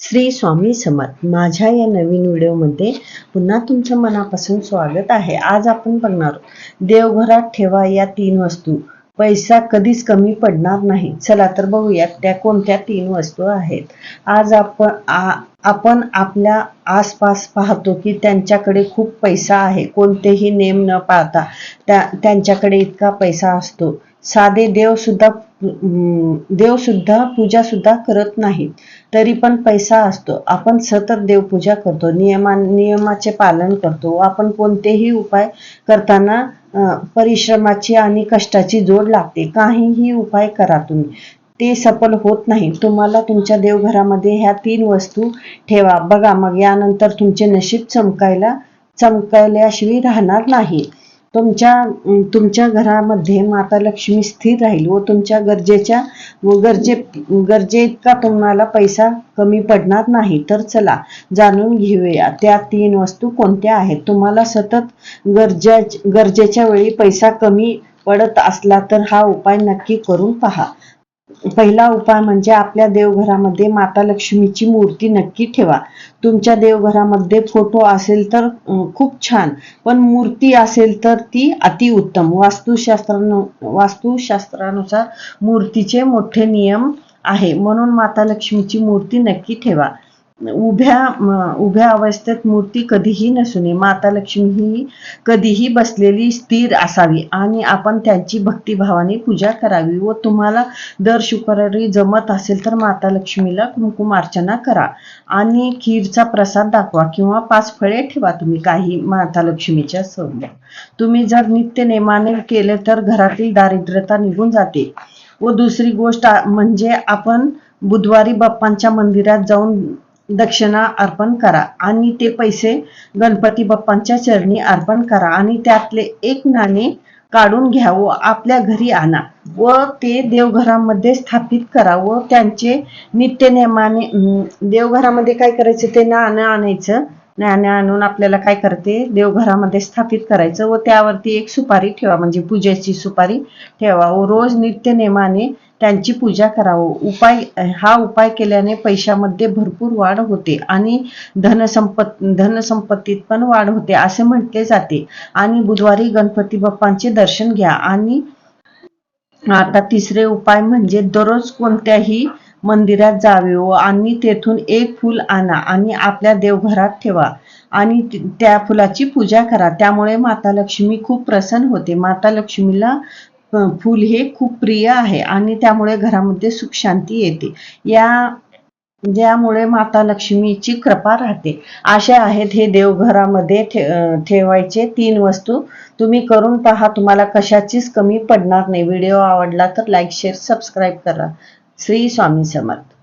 श्री स्वामी समर्थ. माझ्या या नवीन व्हिडिओमध्ये पुन्हा तुमचं मनापासून स्वागत आहे. आज आपण बघणार देवघरात ठेवा या तीन वस्तू. पैसा कधीच कमी पडणार नाही. चला तर बघूयात त्या कोणत्या तीन वस्तू आहेत. आज आपण आपण आपल्या आसपास पाहतो की त्यांच्याकडे खूप पैसा आहे. कोणतेही नेम न पाळता त्या त्यांच्याकडे इतका पैसा असतो. साधे देव सुद्धा देव सुद्धा पूजा सुद्धा करत नाहीत. तरी पण पैसा असतो. आपण सतत देवपूजा करतो. नियमा नियमाचे पालन करतो. आपण कोणतेही उपाय करताना परिश्रमाची आणि कष्टाची जोड लागते. काहीही उपाय करा तुम्ही. ते सफल होत नाही. तुम्हाला तुमच्या देवघरामध्ये ह्या तीन वस्तू ठेवा. बघा मग यानंतर तुमचे नशीब चमकायला चमकायल्याशिवाय राहणार नाही. तुमच्या तुमच्या घरामध्ये माता लक्ष्मी स्थिर राहील व तुमच्या गरजेच्या व गरजे गरजे इतका तुम्हाला पैसा कमी पडणार नाही. तर चला जाणून घेऊया. त्या तीन वस्तू कोणत्या आहेत? तुम्हाला सतत गरजा गरजेच्या वेळी पैसा कमी पडत असला तर हा उपाय नक्की करून पहा. पहिला उपाय म्हणजे आपल्या देवघरामध्ये माता लक्ष्मीची मूर्ती नक्की ठेवा. तुमच्या देवघरामध्ये फोटो असेल तर खूप छान. पण मूर्ती असेल तर ती अतिउत्तम वास्तुशास्त्रानु वास्तुशास्त्रानुसार मूर्तीचे मोठे नियम आहे. म्हणून माता लक्ष्मीची मूर्ती नक्की ठेवा. उभ्या उभ्या अवस्थेत मूर्ती कधीही नसू नये माता लक्ष्मी ही कधीही बसलेली स्थिर असावी आणि आपण त्यांची भक्तिभावाने पूजा करावी व तुम्हाला दर शुक्रवारी जमत असेल तर माता लक्ष्मीला कुंकुमार्चना करा आणि खीरचा प्रसाद दाखवा किंवा पाच फळे ठेवा तुम्ही काही माता लक्ष्मीच्या समोर. तुम्ही जर नित्य नेमाने केले तर घरातील दारिद्र्यता निघून जाते. व दुसरी गोष्ट म्हणजे आपण बुधवारी बाप्पांच्या मंदिरात जाऊन दक्षिणा अर्पण करा आणि ते पैसे गणपती बाप्पांच्या चरणी अर्पण करा आणि त्यातले एक नाणे काढून घ्या व आपल्या घरी आणा व ते देवघरामध्ये स्थापित करा व त्यांचे नित्य नेमाने देवघरामध्ये काय करायचं? ते नाणं आणायचं. नाणं आणून आपल्याला काय करते? देवघरामध्ये स्थापित करायचं व त्यावरती एक सुपारी ठेवा म्हणजे पूजेची सुपारी ठेवा व रोज नित्य नेमाने त्यांची पूजा करावं. उपाय हा उपाय केल्याने पैशामध्ये भरपूर वाढ होते आणि धनसंपत धनसंपत्तीत पण वाढ होते असे म्हटले जाते. आणि बुधवारी गणपती बाप्पांचे दर्शन घ्या. आणि आता तिसरे उपाय म्हणजे दररोज कोणत्याही मंदिरात जावे व आणि तेथून एक फूल आणा आणि आपल्या देवघरात ठेवा. आणि त्या फुलाची पूजा करा. त्यामुळे माता लक्ष्मी खूप प्रसन्न होते. माता लक्ष्मीला फूल हे खूप प्रिय आहे आणि त्यामुळे घरामध्ये सुख शांती येते. या ज्यामुळे माता लक्ष्मीची कृपा राहते. अशा आहेत हे देवघरामध्ये ठेवायचे थे, ठेवायचे तीन वस्तू. तुम्ही करून पहा तुम्हाला कशाचीच कमी पडणार नाही. व्हिडिओ आवडला तर लाईक शेअर सबस्क्राईब करा. श्री स्वामी समर्थ.